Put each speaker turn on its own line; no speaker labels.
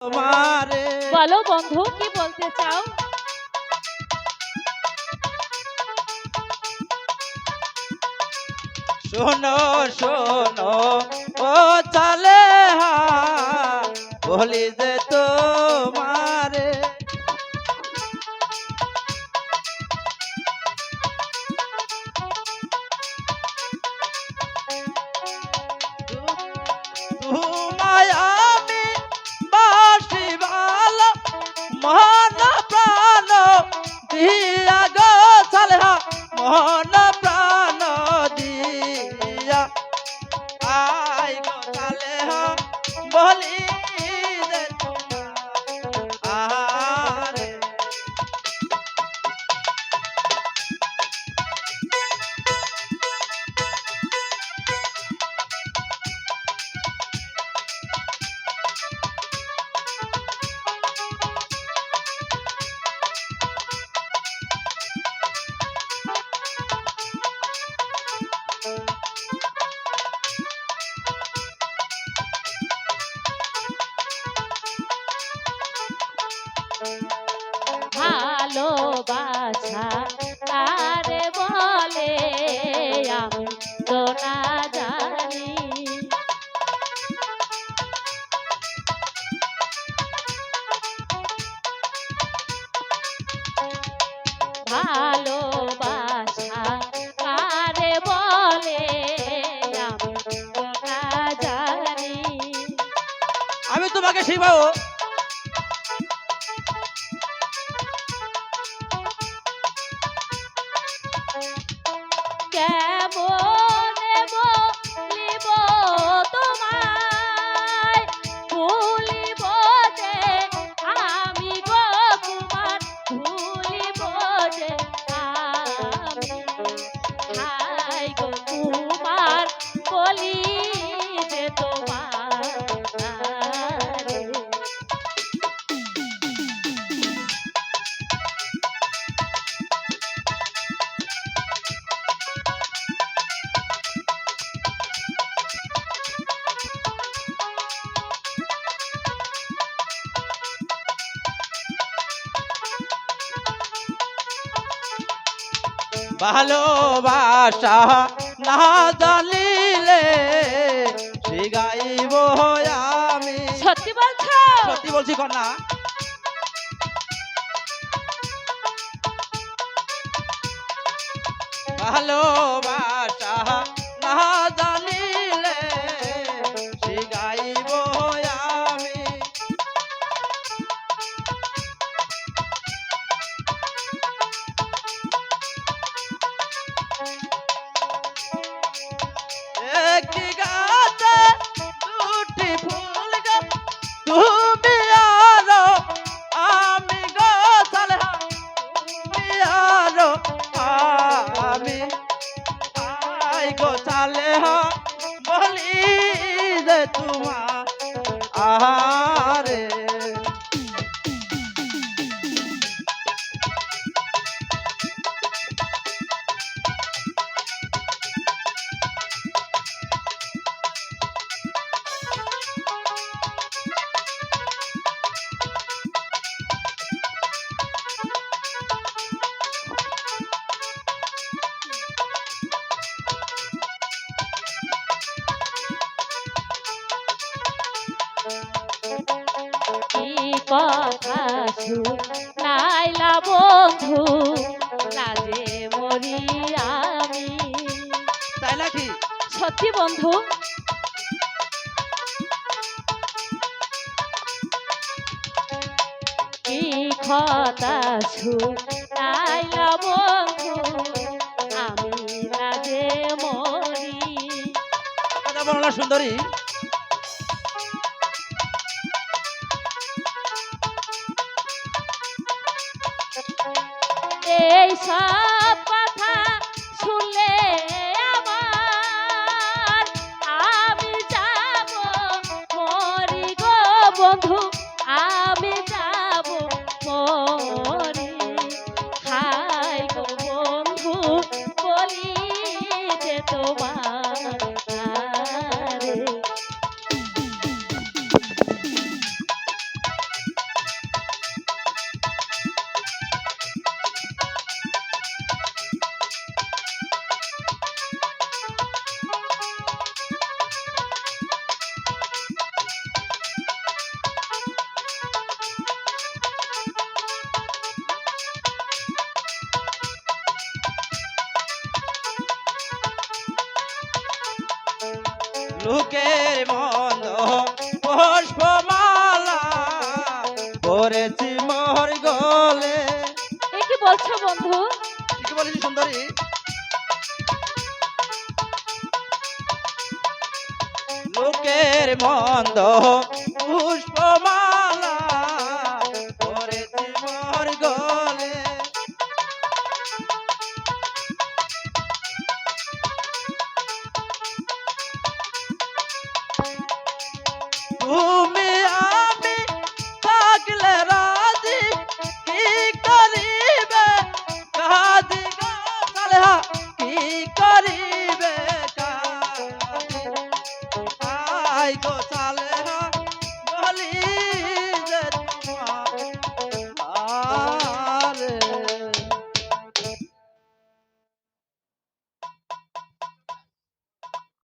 বলো বন্ধু কি বলতে চাও?
শোনো শোনো ও চালে হা বলি যে তোমারে
ভালোবাসা তারে বলে আমি তো না জানি। ভালোবাসা কারে বলে আমি
তোমাকে শিখাবো।
কেমনে
ভালোবাসা না জানিলে গাইব আমি।
সত্যি বলছো?
সত্যি বলছি কন্যা। ভালোবাসা না যে তোমার
কথা নাইলা বন্ধু লাজে মরি আমি।
তাই নাকি?
সত্যি বন্ধু। কি কথা নাইলা বন্ধু আমি লাজে মরি।
কথা বলো সুন্দরী। লোকের মন্দ পুষ্পমালা পরেছি মোর গলে।
এ কি বলছো বন্ধু?
কি বলেছি সুন্দরী। লোকের মন্দ তুমি আমি থাকলে রাজি কি করিবে? কাদি গাছালেহা কি করিবে?